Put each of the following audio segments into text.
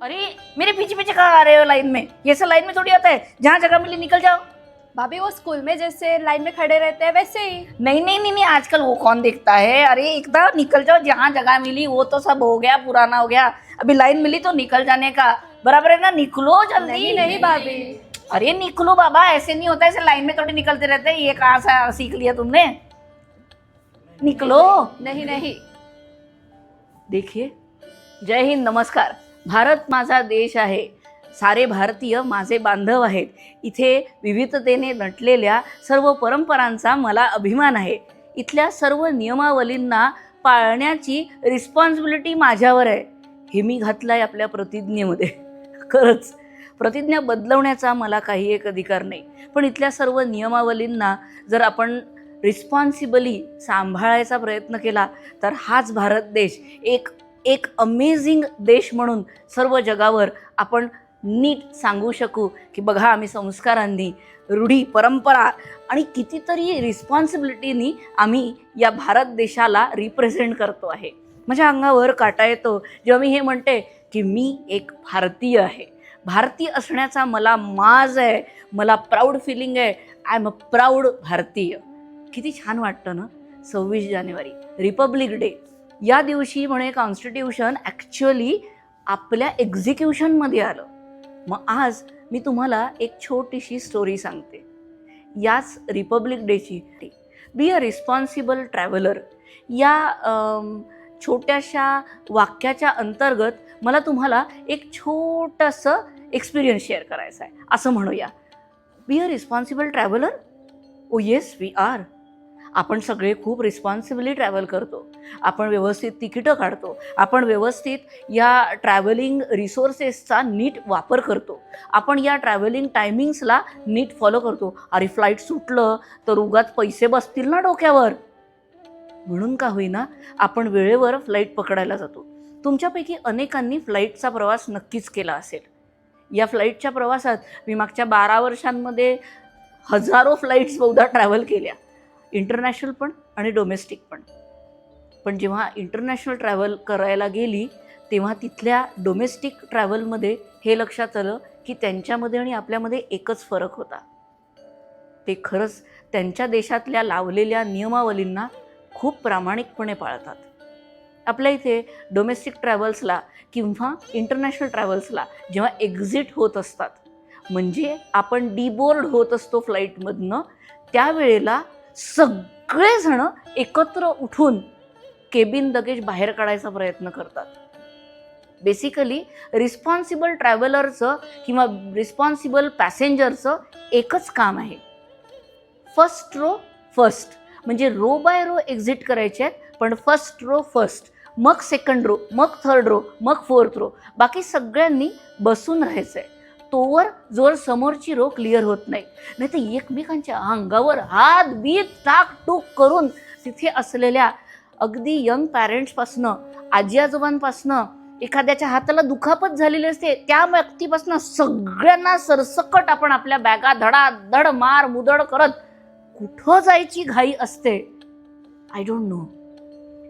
अरे मेरे पीछे पीछे कहाँ आ रहे हो लाइन में? ये सब लाइन में थोड़ी आता है। जहाँ जगह मिली निकल जाओ। भाभी वो स्कूल में जैसे लाइन में खड़े रहते हैं वैसे ही। नहीं नहीं नहीं नहीं आजकल वो कौन देखता है? अरे एकदम निकल जाओ जहाँ जगह मिली वो तो सब हो गया पुराना हो गया। अभी लाइन मिली तो निकल जाने का। बराबर है ना? निकलो जल्दी। नहीं नहीं भाभी। अरे निकलो बाबा ऐसे नहीं होता ऐसे लाइन में थोड़ी निकलते रहते ये कहाँ से सीख लिया तुमने? निकलो। नहीं नहीं। देखिए जय हिंद नमस्कार। भारत माझा देश आहे. सारे भारतीय माझे बांधव आहेत. इथे विविधतेने नटलेल्या सर्व परंपरांचा मला अभिमान आहे. इथल्या सर्व नियमावलींना पाळण्याची रिस्पॉन्सिबिलिटी माझ्यावर आहे. हे मी घातलं आहे आपल्या प्रतिज्ञेमध्ये. खरंच प्रतिज्ञा बदलवण्याचा मला काही एक अधिकार नाही. पण इथल्या सर्व नियमावलींना जर आपण रिस्पॉन्सिबली सांभाळायचा प्रयत्न केला तर हाच भारत देश एक एक अमेझिंग देश म्हणून सर्व जगावर आपण नीट सांगू शकू की बघा आम्ही संस्कारांनी रूढी परंपरा आणि कितीतरी रिस्पॉन्सिबिलिटीनी आम्ही या भारत देशाला रिप्रेझेंट करतो आहे. माझ्या अंगावर काटा येतो जेव्हा मी हे म्हणते की मी एक भारतीय आहे. भारतीय असण्याचा मला माज आहे मला प्राऊड फिलिंग आहे. आय एम अ प्राऊड भारतीय. किती छान वाटतं ना? सव्वीस जानेवारी रिपब्लिक डे या दिवशी म्हणे कॉन्स्टिट्यूशन ॲक्च्युअली आपल्या एक्झिक्युशनमध्ये आलं. मग आज मी तुम्हाला एक छोटीशी स्टोरी सांगते. याच रिपब्लिक डेची बी अ रिस्पॉन्सिबल ट्रॅव्हलर या छोट्याशा वाक्याच्या अंतर्गत मला तुम्हाला एक छोटंसं एक्सपिरियन्स शेअर करायचं आहे असं म्हणूया. Be a responsible traveller oh yes we are आपण सगळे खूप रिस्पॉन्सिबली ट्रॅव्हल करतो. आपण व्यवस्थित तिकीटं काढतो. आपण व्यवस्थित या ट्रॅव्हलिंग रिसोर्सेसचा नीट वापर करतो. आपण या ट्रॅव्हलिंग टायमिंग्सला नीट फॉलो करतो. अरे फ्लाईट सुटलं तर उगाच पैसे बसतील ना डोक्यावर. म्हणून का होईना आपण वेळेवर फ्लाईट पकडायला जातो. तुमच्यापैकी अनेकांनी फ्लाईटचा प्रवास नक्कीच केला असेल. या फ्लाईटच्या प्रवासात मी मागच्या बारा वर्षांमध्ये हजारो फ्लाईट्स बहुधा ट्रॅव्हल केल्या. इंटरनॅशनल पण आणि डोमेस्टिक पण. पण जेव्हा इंटरनॅशनल ट्रॅव्हल करायला गेली तेव्हा तिथल्या डोमेस्टिक ट्रॅव्हलमध्ये हे लक्षात आलं की त्यांच्यामध्ये आणि आपल्यामध्ये एकच फरक होता. ते खरंच त्यांच्या देशातल्या लावलेल्या नियमावलींना खूप प्रामाणिकपणे पाळतात. आपल्या इथे डोमेस्टिक ट्रॅव्हल्सला किंवा इंटरनॅशनल ट्रॅव्हल्सला जेव्हा एक्झिट होत असतात म्हणजे आपण डीबोर्ड होत असतो फ्लाईटमधनं त्यावेळेला सगळेजण एकत्र उठून केबिन लगेज बाहेर काढायचा प्रयत्न करतात. बेसिकली रिस्पॉन्सिबल ट्रॅव्हलरचं किंवा रिस्पॉन्सिबल पॅसेंजरचं एकच काम आहे. फर्स्ट रो फर्स्ट म्हणजे रो बाय रो एक्झिट करायचे आहेत पण फर्स्ट रो फर्स्ट मग सेकंड रो मग थर्ड रो मग फोर्थ रो बाकी सगळ्यांनी बसून राहायचं आहे तोवर जोर समोरची रोग क्लिअर होत नाही. नाही तर एकमेकांच्या अंगावर हात बीत टाक टूक करून तिथे असलेल्या अगदी यंग पॅरेंट्सपासनं आजी आजोबांपासनं एखाद्याच्या हाताला दुखापत झालेली असते त्या व्यक्तीपासनं सगळ्यांना सरसकट आपण आपल्या बॅगा धडा धड मार मुदड करत कुठं जायची घाई असते? I don't know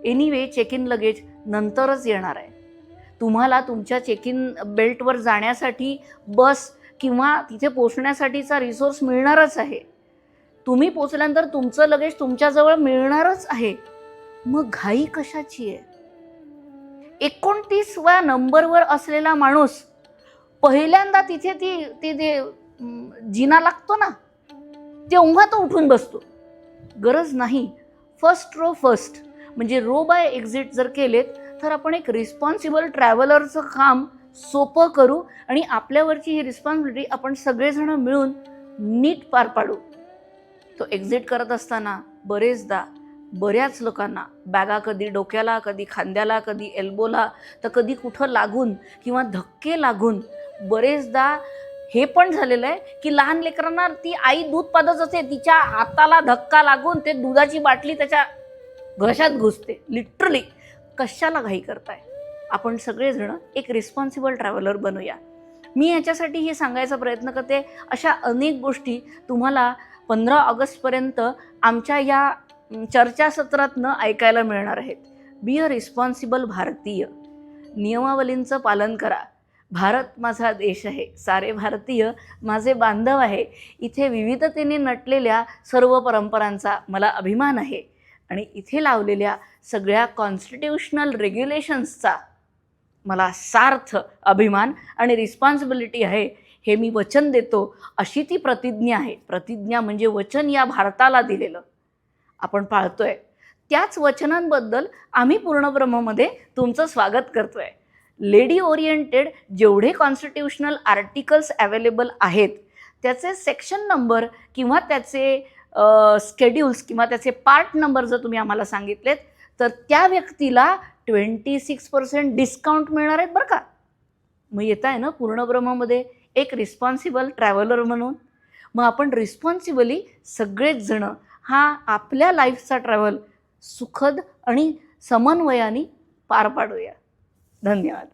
anyway check in luggage नंतरच येणार आहे. तुम्हाला तुमच्या चेक इन बेल्टवर जाण्यासाठी बस किंवा तिथे पोचण्यासाठीचा रिसोर्स मिळणारच आहे. तुम्ही पोचल्यानंतर तुमचं लगेज तुमच्याजवळ मिळणारच आहे. मग घाई कशाची आहे? एकोणतीसव्या नंबरवर असलेला माणूस पहिल्यांदा तिथे ती ती ते जिना लागतो ना तेव्हा तो उठून बसतो. गरज नाही. फर्स्ट रो फर्स्ट म्हणजे रो बाय एक्झिट जर केलेत तर आपण एक रिस्पॉन्सिबल ट्रॅव्हलरचं काम सोपं करू आणि आपल्यावरची ही रिस्पॉन्सिबिलिटी आपण सगळेजण मिळून नीट पार पाडू. तो एक्झिट करत असताना बरेचदा बऱ्याच लोकांना बॅगा कधी डोक्याला कधी खांद्याला कधी एल्बोला तर कधी कुठं लागून किंवा धक्के लागून बरेचदा हे पण झालेलं आहे की लहान लेकरांना ती आई दूध पाजत असते तिच्या हाताला धक्का लागून ते दुधाची बाटली त्याच्या घशात घुसते लिटरली कशाला घाई करताय? आपण सगळेजण एक रिस्पॉन्सिबल ट्रॅव्हलर बनूया. मी याच्यासाठी हे सांगायचा प्रयत्न करते. अशा अनेक गोष्टी तुम्हाला पंधरा ऑगस्टपर्यंत आमच्या या चर्चासत्रातनं ऐकायला मिळणार आहेत. बी अ रिस्पॉन्सिबल भारतीय. नियमावलींचं पालन करा. भारत माझा देश आहे. सारे भारतीय माझे बांधव आहे. इथे विविधतेने नटलेल्या सर्व परंपरांचा मला अभिमान आहे. आणि इथे लावलेल्या सगळ्या कॉन्स्टिट्यूशनल रेग्युलेशन्सचा मला सार्थ अभिमान आणि रिस्पॉन्सिबिलिटी आहे हे मी वचन देतो अशी ती प्रतिज्ञा आहे. प्रतिज्ञा म्हणजे वचन या भारताला दिलेलं. आपण पाळतो आहे त्याच वचनांबद्दल आम्ही पूर्णब्रह्ममध्ये तुमचं स्वागत करतो आहे लेडी ओरिएंटेड जेवढे कॉन्स्टिट्यूशनल आर्टिकल्स अवेलेबल आहेत त्याचे सेक्शन नंबर किंवा त्याचे स्केड्युल्स किंवा त्याचे पार्ट नंबर जर तुम्ही आम्हाला सांगितलेत तर त्या व्यक्तीला ट्वेंटी सिक्स पर्सेंट डिस्काउंट मिळणार आहेत बरं का. मग येत आहे ना पूर्णब्रह्ममध्ये एक रिस्पॉन्सिबल ट्रॅव्हलर म्हणून. मग आपण रिस्पॉन्सिबली सगळेच जणं हा आपल्या लाईफचा ट्रॅव्हल सुखद आणि समन्वयाने पार पाडूया. धन्यवाद.